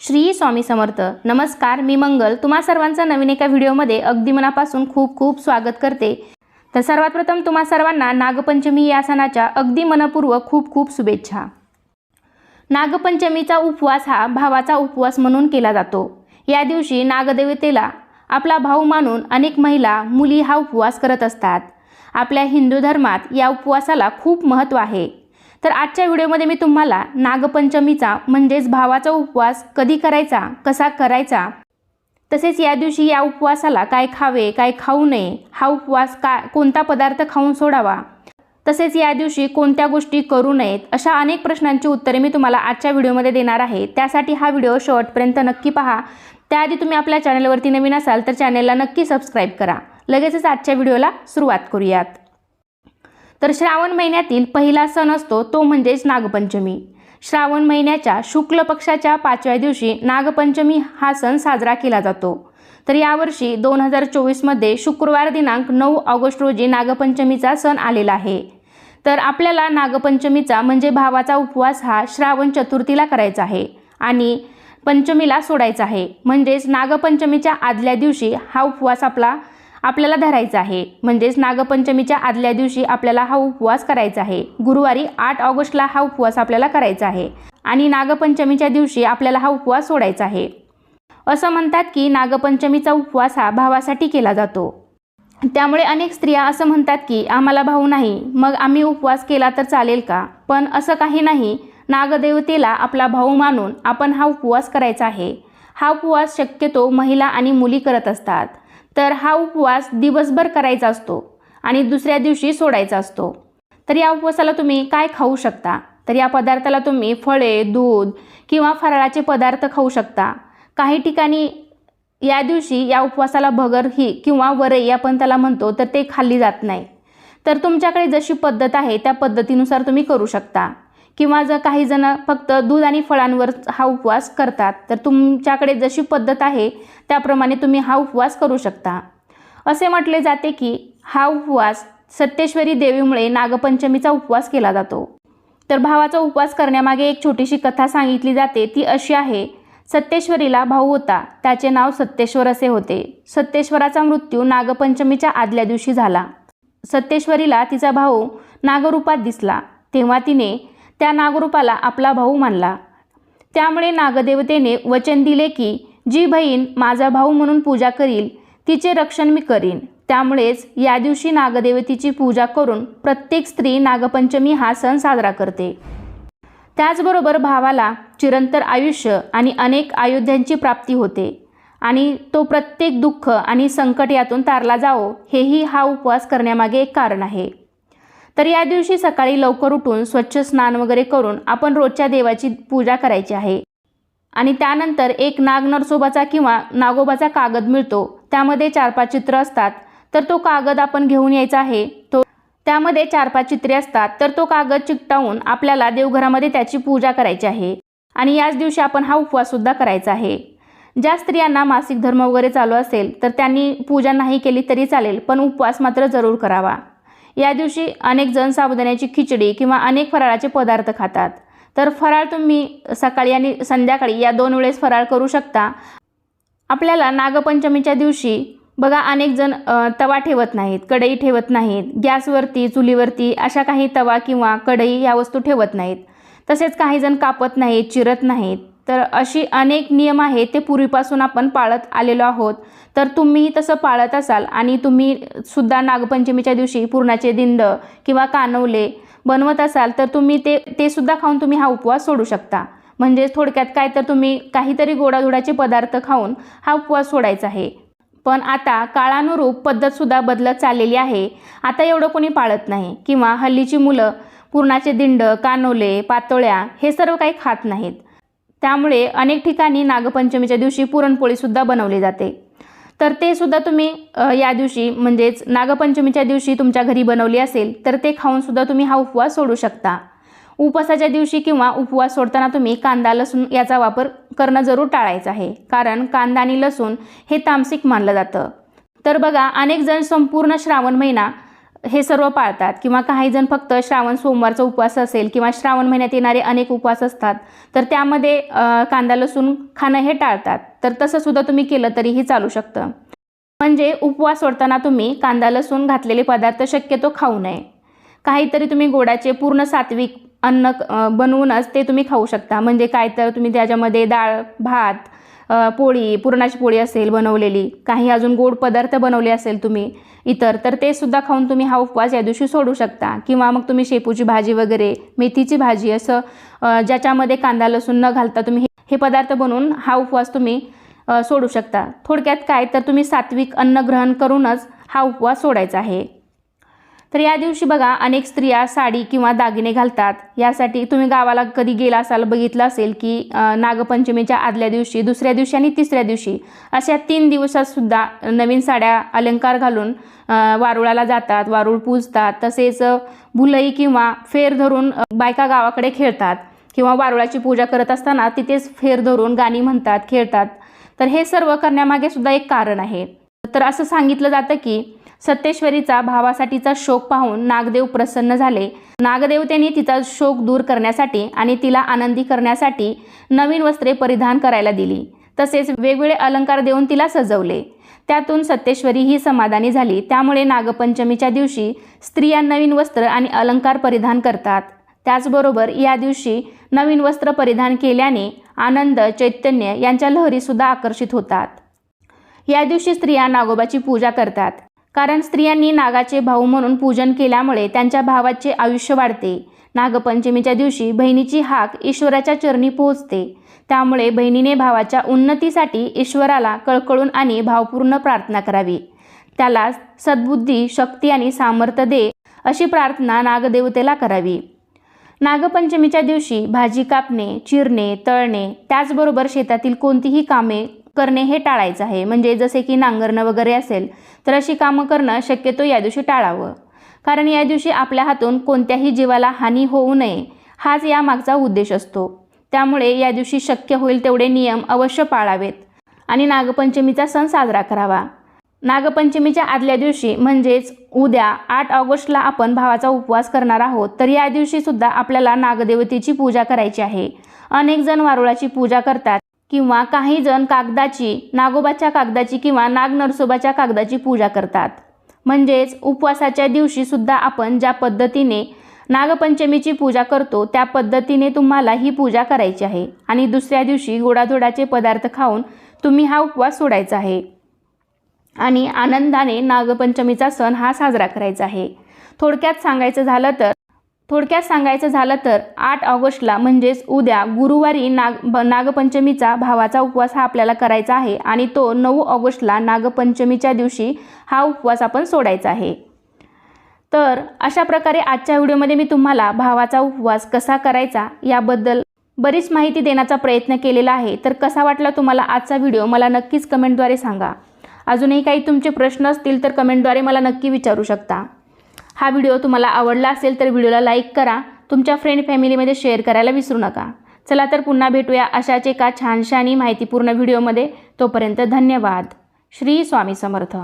श्री स्वामी समर्थ. नमस्कार मी मंगल. तुम्हा सर्वांचं नवीन एका व्हिडिओमध्ये अगदी मनापासून खूप खूप स्वागत करते. तर सर्वात प्रथम तुम्हा सर्वांना नागपंचमी या सणाच्या अगदी मनपूर्वक खूप खूप शुभेच्छा. नागपंचमीचा उपवास हा भावाचा उपवास म्हणून केला जातो. या दिवशी नागदेवतेला आपला भाऊ मानून अनेक महिला मुली हा उपवास करत असतात. आपल्या हिंदू धर्मात या उपवासाला खूप महत्त्व आहे. तर आजच्या व्हिडिओमध्ये मी तुम्हाला नागपंचमीचा म्हणजेच भावाचा उपवास कधी करायचा कसा करायचा तसेच या दिवशी या उपवासाला काय खावे काय खाऊ नये हा उपवास का कोणता पदार्थ खाऊन सोडावा तसेच या दिवशी कोणत्या गोष्टी करू नयेत अशा अनेक प्रश्नांची उत्तरे मी तुम्हाला आजच्या व्हिडिओमध्ये देणार आहे. त्यासाठी हा व्हिडिओ शेवटपर्यंत नक्की पहा. त्याआधी तुम्ही आपल्या चॅनलवरती नवीन असाल तर चॅनलला नक्की सबस्क्राईब करा. लगेचच आजच्या व्हिडिओला सुरुवात करूयात. तर श्रावण महिन्यातील पहिला सण असतो तो म्हणजेच नागपंचमी. श्रावण महिन्याच्या शुक्ल पक्षाच्या पाचव्या दिवशी नागपंचमी हा सण साजरा केला जातो. तर यावर्षी दोन हजार चोवीसमध्ये शुक्रवार दिनांक नऊ ऑगस्ट रोजी नागपंचमीचा सण आलेला आहे. तर आपल्याला नागपंचमीचा म्हणजे भावाचा उपवास हा श्रावण चतुर्थीला करायचा आहे आणि पंचमीला सोडायचा आहे. म्हणजेच नागपंचमीच्या आदल्या दिवशी हा उपवास आपला आपल्याला धरायचा आहे. म्हणजेच नागपंचमीच्या आदल्या दिवशी आपल्याला हा उपवास करायचा आहे. गुरुवारी आठ ऑगस्टला हा उपवास आपल्याला करायचा आहे. आणि नागपंचमीच्या दिवशी आपल्याला हा उपवास सोडायचा आहे. असं म्हणतात की नागपंचमीचा उपवास हा भावासाठी केला जातो. त्यामुळे अनेक स्त्रिया असं म्हणतात की आम्हाला भाऊ नाही मग आम्ही उपवास केला तर चालेल का? पण असं काही नाही. नागदेवतेला आपला भाऊ मानून आपण हा उपवास करायचा आहे. हा उपवास शक्यतो महिला आणि मुली करत असतात. तर हा उपवास दिवसभर करायचा असतो आणि दुसऱ्या दिवशी सोडायचा असतो. तर या उपवासाला तुम्ही काय खाऊ शकता? तर या पदार्थाला तुम्ही फळे दूध किंवा फराळाचे पदार्थ खाऊ शकता. काही ठिकाणी या दिवशी या उपवासाला भगर ही किंवा वरई आपण त्याला म्हणतो तर ते खाल्ली जात नाही. तर तुमच्याकडे जशी पद्धत आहे त्या पद्धतीनुसार तुम्ही करू शकता. किंवा जर काही जण फक्त दूध आणि फळांवर हा उपवास करतात तर तुमच्याकडे जशी पद्धत आहे त्याप्रमाणे तुम्ही हा उपवास करू शकता. असे म्हटले जाते की हा उपवास सत्येश्वरी देवीमुळे नागपंचमीचा उपवास केला जातो. तर भावाचा उपवास करण्यामागे एक छोटीशी कथा सांगितली जाते ती अशी आहे. सत्येश्वरीला भाऊ होता त्याचे नाव सत्येश्वर असे होते. सत्येश्वराचा मृत्यू नागपंचमीच्या आदल्या दिवशी झाला. सत्येश्वरीला तिचा भाऊ नागरूपात दिसला. तेव्हा तिने त्या नागरूपाला आपला भाऊ मानला. त्यामुळे नागदेवतेने वचन दिले की जी बहीण माझा भाऊ म्हणून पूजा करील तिचे रक्षण मी करीन. त्यामुळेच या दिवशी नागदेवतेची पूजा करून प्रत्येक स्त्री नागपंचमी हा सण साजरा करते. त्याचबरोबर भावाला चिरंतर आयुष्य आणि अनेक अयोध्यांची प्राप्ती होते आणि तो प्रत्येक दुःख आणि संकट यातून तारला जावो हेही हा उपवास करण्यामागे एक कारण आहे. तर या दिवशी सकाळी लवकर उठून स्वच्छ स्नान वगैरे करून आपण रोजच्या देवाची पूजा करायची आहे. आणि त्यानंतर एक नाग नरसोबाचा किंवा नागोबाचा कागद मिळतो. त्यामध्ये चार पाच चित्र असतात. तर तो कागद आपण घेऊन यायचा आहे. तो त्यामध्ये चार पाच चित्रे असतात. तर तो कागद चिकटावून आपल्याला देवघरामध्ये त्याची पूजा करायची आहे. आणि याच दिवशी आपण हा उपवाससुद्धा करायचा आहे. ज्या स्त्रियांना मासिक धर्म वगैरे चालू असेल तर त्यांनी पूजा नाही केली तरी चालेल पण उपवास मात्र जरूर करावा. या दिवशी अनेक जण साबुदाण्याची खिचडी किंवा अनेक फराळाचे पदार्थ खातात. तर फराळ तुम्ही सकाळी आणि संध्याकाळी या दोन वेळेस फराळ करू शकता. आपल्याला नागपंचमीच्या दिवशी बघा अनेक जण तवा ठेवत नाहीत कढई ठेवत नाहीत गॅसवरती चुलीवरती अशा काही तवा किंवा कढई या वस्तू ठेवत नाहीत. तसेच काही जण कापत नाहीत चिरत नाहीत. तर अशी अनेक नियम आहेत ते पूर्वीपासून आपण पाळत आलेलो आहोत. तर तुम्ही तसं पाळत असाल आणि तुम्ही सुद्धा नागपंचमीच्या दिवशी पुरणाचे दिंड किंवा कानवले बनवत असाल तर तुम्ही ते ते सुद्धा खाऊन तुम्ही हा उपवास सोडू शकता. म्हणजे थोडक्यात काय तर तुम्ही काहीतरी गोडाधोडाचे पदार्थ खाऊन हा उपवास सोडायचा आहे. पण आता काळानुरूप पद्धतसुद्धा बदलत चाललेली आहे. आता एवढं कोणी पाळत नाही किंवा हल्लीची मुलं पुरणाचे दिंड कानोले पातोळ्या हे सर्व काही खात नाहीत. त्यामुळे अनेक ठिकाणी नागपंचमीच्या दिवशी पुरणपोळीसुद्धा बनवली जाते. तर ते सुद्धा तुम्ही या दिवशी म्हणजेच नागपंचमीच्या दिवशी तुमच्या घरी बनवली असेल तर ते खाऊनसुद्धा तुम्ही हा उपवास सोडू शकता. उपवासाच्या दिवशी किंवा उपवास सोडताना तुम्ही कांदा लसूण याचा वापर करणं जरूर टाळायचं आहे. कारण कांदा आणि लसूण हे तामसिक मानलं जातं. तर बघा अनेक जण संपूर्ण श्रावण महिना हे सर्व पाळतात. किंवा काही जण फक्त श्रावण सोमवारचा उपवास असेल किंवा श्रावण महिन्यात येणारे अनेक उपवास असतात तर त्यामध्ये कांदा लसूण खाणं हे टाळतात. तर तसं सुद्धा तुम्ही केलं तरीही चालू शकतं. म्हणजे उपवास सोडताना तुम्ही कांदा लसूण घातलेले पदार्थ शक्यतो खाऊ नये. काहीतरी तुम्ही गोडाचे पूर्ण सात्विक अन्न बनवूनच ते तुम्ही खाऊ शकता. म्हणजे काय तर तुम्ही त्याच्यामध्ये डाळ भात पोळी पुरणाची पोळी असेल बनवलेली काही अजून गोड पदार्थ बनवले असेल तुम्ही इतर तर ते सुद्धा खाऊन तुम्ही हा उपवास या दिवशी सोडू शकता. किंवा मग तुम्ही शेपूची भाजी वगैरे मेथीची भाजी असं ज्याच्यामध्ये कांदा लसूण न घालता तुम्ही हे- पदार्थ बनवून हा उपवास तुम्ही सोडू शकता. थोडक्यात काय तर तुम्ही सात्विक अन्न ग्रहण करूनच हा उपवास सोडायचा आहे. तर या दिवशी बघा अनेक स्त्रिया साडी किंवा दागिने घालतात. यासाठी तुम्ही गावाला कधी गेला असाल बघितलं असेल की नागपंचमीच्या आदल्या दिवशी दुसऱ्या दिवशी आणि तिसऱ्या दिवशी अशा तीन दिवसात सुद्धा नवीन साड्या अलंकार घालून वारुळाला जातात वारुळ पूजतात. तसेच भुलई किंवा फेर धरून बायका गावाकडे खेळतात किंवा वारुळाची पूजा करत असताना तिथेच फेर धरून गाणी म्हणतात खेळतात. तर हे सर्व करण्यामागे सुद्धा एक कारण आहे. तर असं सांगितलं जातं की सत्तेश्वरीचा भावासाठीचा शोक पाहून नागदेव प्रसन्न झाले. नागदेवतेने तिचा शोक दूर करण्यासाठी आणि तिला आनंदी करण्यासाठी नवीन वस्त्रे परिधान करायला दिली. तसेच वेगवेगळे अलंकार देऊन तिला सजवले. त्यातून सत्तेश्वरी ही समाधानी झाली. त्यामुळे नागपंचमीच्या दिवशी स्त्रिया नवीन वस्त्र आणि अलंकार परिधान करतात. त्याचबरोबर या दिवशी नवीन वस्त्र परिधान केल्याने आनंद चैतन्य यांच्या लहरीसुद्धा आकर्षित होतात. या दिवशी स्त्रिया नागोबाची पूजा करतात. कारण स्त्रियांनी नागाचे भाऊ म्हणून पूजन केल्यामुळे त्यांच्या भावाचे आयुष्य वाढते. नागपंचमीच्या दिवशी बहिणीची हाक ईश्वराच्या चरणी पोहोचते. त्यामुळे बहिणीने भावाच्या उन्नतीसाठी ईश्वराला कळकळून आणि भावपूर्ण प्रार्थना करावी. त्याला सद्बुद्धी शक्ती आणि सामर्थ्य दे अशी प्रार्थना नागदेवतेला करावी. नागपंचमीच्या दिवशी भाजी कापणे चिरणे तळणे त्याचबरोबर शेतातील कोणतीही कामे करणे हे टाळायचं आहे. म्हणजे जसे की नांगरणं वगैरे असेल तर अशी कामं करणं शक्यतो या दिवशी टाळावं. कारण या दिवशी आपल्या हातून कोणत्याही जीवाला हानी होऊ नये हाच यामागचा उद्देश असतो. त्यामुळे या दिवशी शक्य होईल तेवढे नियम अवश्य पाळावेत. आणि नागपंचमीचा सण साजरा करावा. नागपंचमीच्या आदल्या दिवशी म्हणजेच उद्या आठ ऑगस्टला आपण भावाचा उपवास करणार आहोत तर या दिवशी सुद्धा आपल्याला नागदेवतेची पूजा करायची आहे. अनेक जण वारुळाची पूजा करतात. किंवा काही जण कागदाची नागोबाच्या कागदाची किंवा नाग नरसोबाच्या कागदाची पूजा करतात. म्हणजेच उपवासाच्या दिवशीसुद्धा आपण ज्या पद्धतीने नागपंचमीची पूजा करतो त्या पद्धतीने तुम्हाला ही पूजा करायची आहे. आणि दुसऱ्या दिवशी गोडाधोडाचे पदार्थ खाऊन तुम्ही हा उपवास सोडायचा आहे. आणि आनंदाने नागपंचमीचा सण हा साजरा करायचा आहे. थोडक्यात सांगायचं झालं तर थोडक्यात सांगायचं झालं तर आठ ऑगस्टला म्हणजेच उद्या गुरुवारी नाग ब- नागपंचमीचा भावाचा उपवास हा आपल्याला करायचा आहे आणि तो नऊ ऑगस्टला नागपंचमीच्या दिवशी हा उपवास आपण सोडायचा आहे. तर अशा प्रकारे आजच्या व्हिडिओमध्ये मी तुम्हाला भावाचा उपवास कसा करायचा याबद्दल बरीच माहिती देण्याचा प्रयत्न केलेला आहे. तर कसा वाटला तुम्हाला आजचा व्हिडिओ मला नक्कीच कमेंटद्वारे सांगा. अजूनही काही तुमचे प्रश्न असतील तर कमेंटद्वारे मला नक्की विचारू शकता. हा व्हिडिओ तुम्हाला आवडला असेल तर व्हिडिओला लाईक करा. तुमच्या फ्रेंड फॅमिलीमध्ये शेअर करायला विसरू नका. चला तर पुन्हा भेटूया अशाच एका छानशा आणि माहितीपूर्ण व्हिडिओमध्ये. तोपर्यंत धन्यवाद. श्री स्वामी समर्थ.